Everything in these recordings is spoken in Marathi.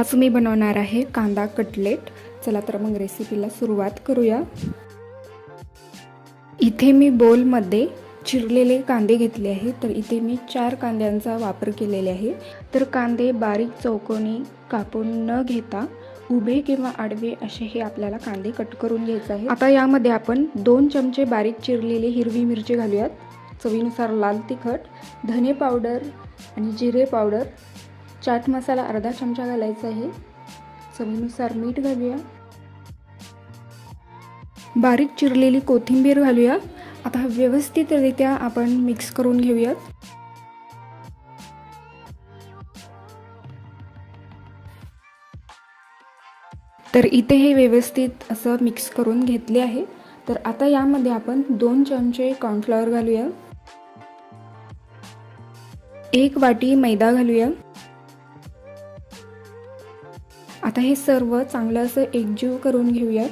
आज मी बनवणार आहे कांदा कटलेट. चला तर मग रेसिपीला सुरुवात करूया. इथे मी बोलमध्ये चिरलेले कांदे घेतले आहे तर इथे मी चार कांद्यांचा वापर केलेला आहे. तर कांदे बारीक चौकोनी कापून न घेता उभे किंवा आडवे असे हे आपल्याला कांदे कट करून घ्यायचे आहे आता यामध्ये आपण दोन चमचे बारीक चिरलेली हिरवी मिरची घालूयात. चवीनुसार लाल तिखट धने पावडर आणि जिरे पावडर चाट मसाला अर्धा चमचा घालायचा आहे. चवीनुसार मीठ घालूया. बारीक चिरलेली कोथिंबीर घालूया. आता व्यवस्थितरित्या आपण मिक्स करून घेऊयात. तर इथे हे व्यवस्थित असं मिक्स करून घेतले आहे. तर आता यामध्ये आपण दोन चमचे कॉर्नफ्लॉवर घालूया. एक वाटी मैदा घालूया. आता हे सर्व चांगलं असं एकजीव करून घेऊया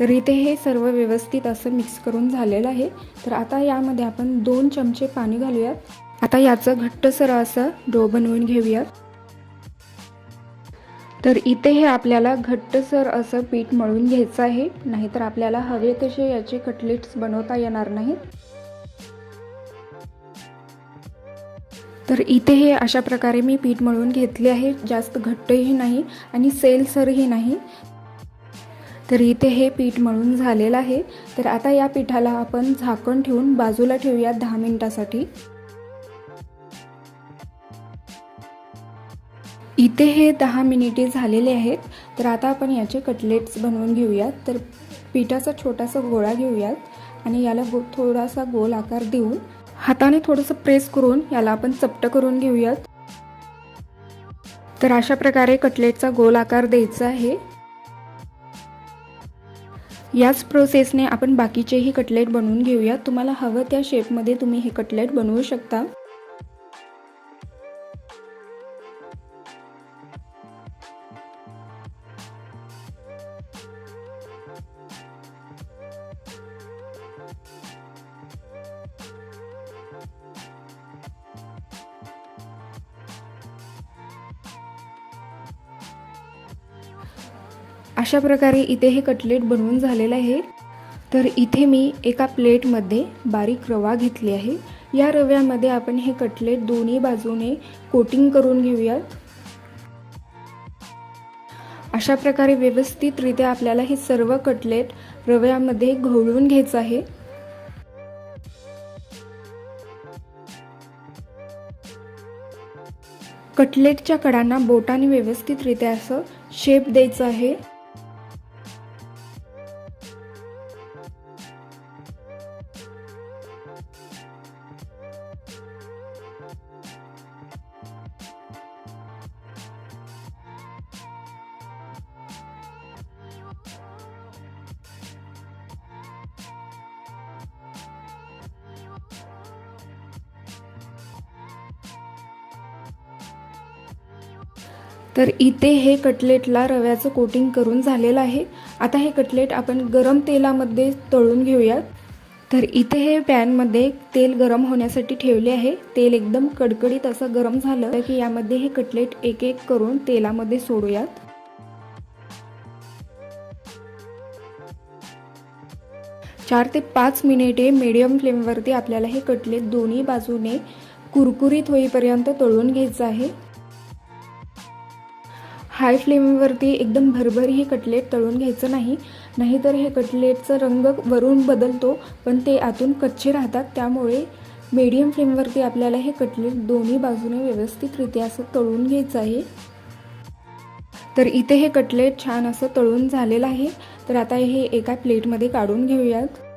तर इथे हे सर्व व्यवस्थित असं मिक्स करून झालेलं आहे. तर आता यामध्ये आपण दोन चमचे पाणी घालूयात. आता याचं घट्टसर असं डो बनवून घेऊयात. तर इथे हे आपल्याला घट्टसर असं पीठ मळून घ्यायचं आहे. नाहीतर आपल्याला हवे तसे याचे कटलेट्स बनवता येणार नाहीत. तर इथे हे अशा प्रकारे मी पीठ मळून घेतले आहे. जास्त घट्टही नाही आणि सेलसरही नाही. तर इथे हे पीठ मळून झालेलं आहे. तर आता या पिठाला आपण झाकण ठेवून बाजूला ठेवूया दहा मिनटासाठी. इथे हे दहा मिनिटे झालेले आहेत. तर आता आपण याचे कटलेट्स बनवून घेऊयात. तर पिठाचा छोटासा गोळा घेऊयात आणि याला गो थोडासा गोल आकार देऊन हाताने थोडंसं प्रेस करून याला आपण चपटं करून घेऊयात. तर अशा प्रकारे कटलेटचा गोल आकार द्यायचा आहे. याच प्रोसेसने आपण बाकीचेही कटलेट बनवून घेऊयात. तुम्हाला हवं त्या शेपमध्ये तुम्ही हे कटलेट बनवू शकता. अशा प्रकारे इथे हे कटलेट बनवून झालेलं आहे. तर इथे मी एका प्लेटमध्ये बारीक रवा घेतली आहे. या रव्यामध्ये आपण हे कटलेट दोन्ही बाजूने कोटिंग करून घेऊयात. अशा प्रकारे व्यवस्थितरित्या आपल्याला हे सर्व कटलेट रव्यामध्ये घोळून घ्यायचं आहे. कटलेटच्या कडांना बोटाने व्यवस्थितरित्या असं शेप द्यायचं आहे. तर इथे हे कटलेटला रव्याचं कोटिंग करून झालेलं आहे. आता हे कटलेट आपण गरम तेलामध्ये तळून घेऊयात. तर इथे हे पॅनमध्ये तेल गरम होण्यासाठी ठेवले आहे. तेल एकदम कडकडीत असं गरम झालं की यामध्ये हे कटलेट एक एक करून तेलामध्ये सोडूयात. चार ते पाच मिनिटे मीडियम फ्लेमवरती आपल्याला हे कटलेट दोन्ही बाजूने कुरकुरीत होईपर्यंत तळून घ्यायचं आहे. हाय फ्लेमवरती एकदम भरभरी हे कटलेट तळून घ्यायचं नाही. नाहीतर हे कटलेटचा रंग वरून बदलतो पण ते आतून कच्चे राहतात. त्यामुळे मीडियम फ्लेमवरती आपल्याला हे कटलेट दोन्ही बाजूने व्यवस्थितरित्या असं तळून घ्यायचं आहे. तर इथे हे कटलेट छान असं तळून झालेलं आहे. तर आता हे एका प्लेटमध्ये काढून घेऊयात.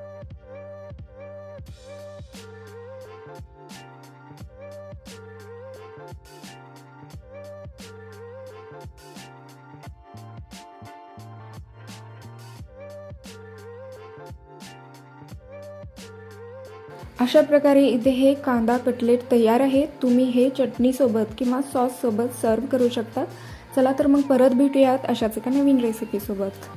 अशा प्रकारे इथे हे कांदा कटलेट तयार आहे. तुम्ही हे चटणीसोबत किंवा सॉससोबत सर्व करू शकता. चला तर मग परत भेटूयात अशाच एका नवीन रेसिपीसोबत